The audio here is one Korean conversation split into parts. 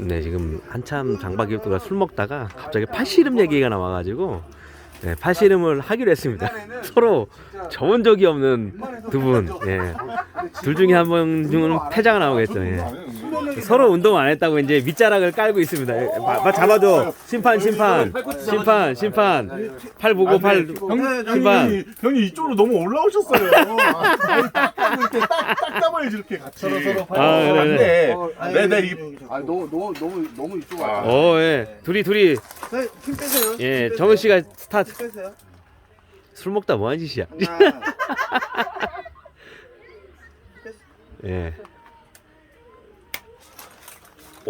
네, 지금 한참 장박이업도가 술 먹다가 갑자기 팔씨름 얘기가 나와가지고 네, 팔씨름을 하기로 했습니다. 서로 저은 적이 없는 두 분. 예. 둘 중에 한번 중은 패자가 나오겠죠. 예. 서로 운동 안 했다고 이제 밑자락을 깔고 있습니다. 예, 봐- 봐, 잡아줘. 심판, 심판, 심판, 심판. 팔 보고 팔. 심판. 형님, 형님 이쪽으로 너무 올라오셨어요. 아니, 딱 하고 이렇게 딱, 딱 잡아야지 이렇게 같이. 서로 서로 아, 그래. 네. 네, 네. 이-. 아, 너무 너무 너무 너무 이쪽 와. 어, 예. 둘이 둘이 네, 힘 빼세요. 예. 정은 씨가 스타트. 힘 빼세요. 술 먹다 뭐 하는 짓이야? 하나. 예.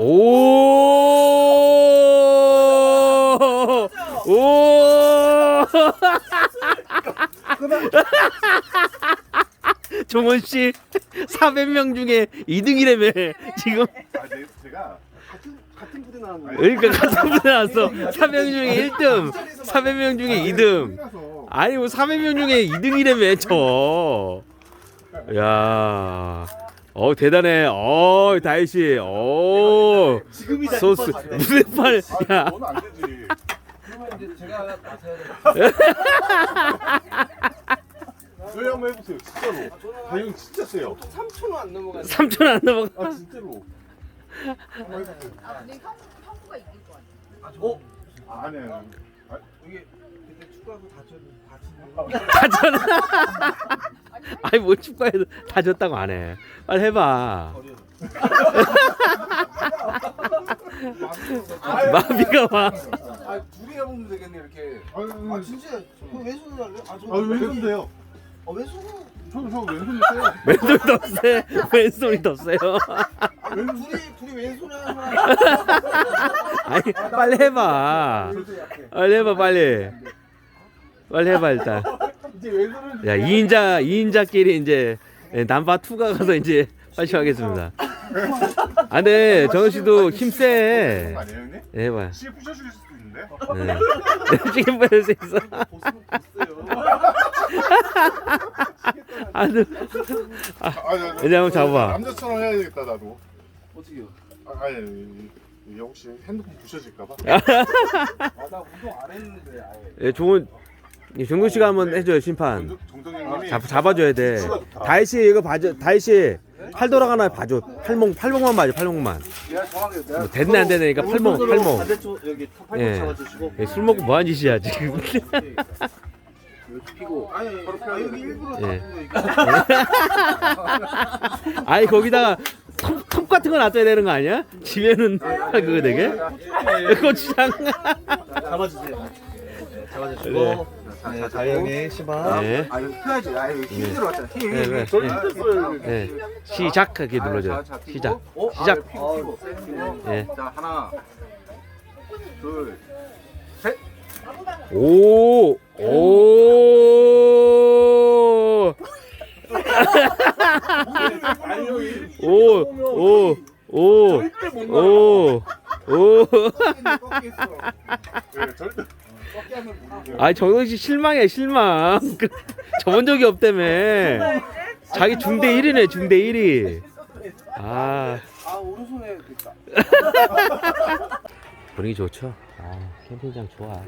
오! 오! 종원 씨 400명 중에 2등이라며 지금 제가. 그러니까 같은 분에 나왔어 400명 중에 1등 400명 중에 2등 끝나서 아니 뭐 400명 중에 2등이라며 저. 야. 어 대단해. 어 다희 씨. 어. 지금이다. 소스 무슨 팔. 아, 야. 너는 안 되지. 그러면 이제 제가 나서야 돼. 저희 한번 해보세요. 진짜로. 아, 형 진짜 세요. 3초는 안 넘어가. 3천 안 넘어가. 아, 진짜로. 한번 해보세요. 아, 근데 형, 형부가 이길 거 아니야? 아, 저, 어? 아, 아니, 아니. 아, 이게 그때 축구하고 다쳐 다치는 거. 다잖아. 아니 뭐 축구해도 다 졌다고 안 해. 빨리 해봐. 마비가 와. 아, 둘이 해보면 되겠네 이렇게. 아, 아, 아, 진짜. 그 왼손으로 할래? 아, 저 아, 왼손인데요. 아, 왼손으로. 저 왼손이 세요. 왼손이 더 세. 왼손이 더 세요. 아, 왼 둘이 둘이 왼손에 하면 아니 빨리 해봐. 빨리 해봐 빨리. 빨리 해봐 일단. 이제 왼손은 야 2인자 2인자끼리 이제 남바 투가 가서 이제 빨리 하겠습니다. 아 근데 정은 씨도 힘세. 아니에요, 형님? 해봐. 씨 부셔주실 수도 있는데. 네. 지금 보낼 수 있어. 보스는 보스예요. 아주 아, 아, 이제 한번 잡아봐. 남자처럼 해야 되겠다, 나도. 어떻게요? 아, 아니, 아니, 이게 혹시 핸드폰 부셔질까봐. 아, 나 운동 안 했는데 아예. 예, 좋은 정근 씨가 한번 해줘요 심판. 잡 잡아줘야 돼. 다희 씨 이거 봐줘. 다희 씨팔 돌아가나 봐줘. 팔목 팔목만 봐줘. 팔목만. 뭐 됐네 안 되네. 그러니까 팔목 팔목. 반대쪽 여기 팔목 예. 잡아주시고 예, 술 먹고 뭐 하는 짓이야 지금. 이렇게 피고 아니 아, 여기 일부러 예. 아니 거기다가 톱, 톱 같은 거 놔둬야 되는 거 아니야? 지면은 그거 되게? 고추장. 잡아주세요. 잡아주시고 네, 다영이 시바. 네. 아 이거 펴야지. 아 이거 힘 들어갔잖아. 힘. 네, 그래. 저희 네. 됐어요. 네. 시작 이렇게 눌러줘. 시작. 어? 시작. 아, 피고 피고. 피고. 예. 자 하나, 둘. 오. 오. 아니, 형이. 오. 오. 오. 절대 못 오. 오. 네, 절대. 아니 정동 씨 실망이야 실망. 그, 저번 적이 없다며. 자기 중대 1위네 중대 1위. 아 아 오른손에 있다. 분위기 좋죠. 아 캠핑장 좋아.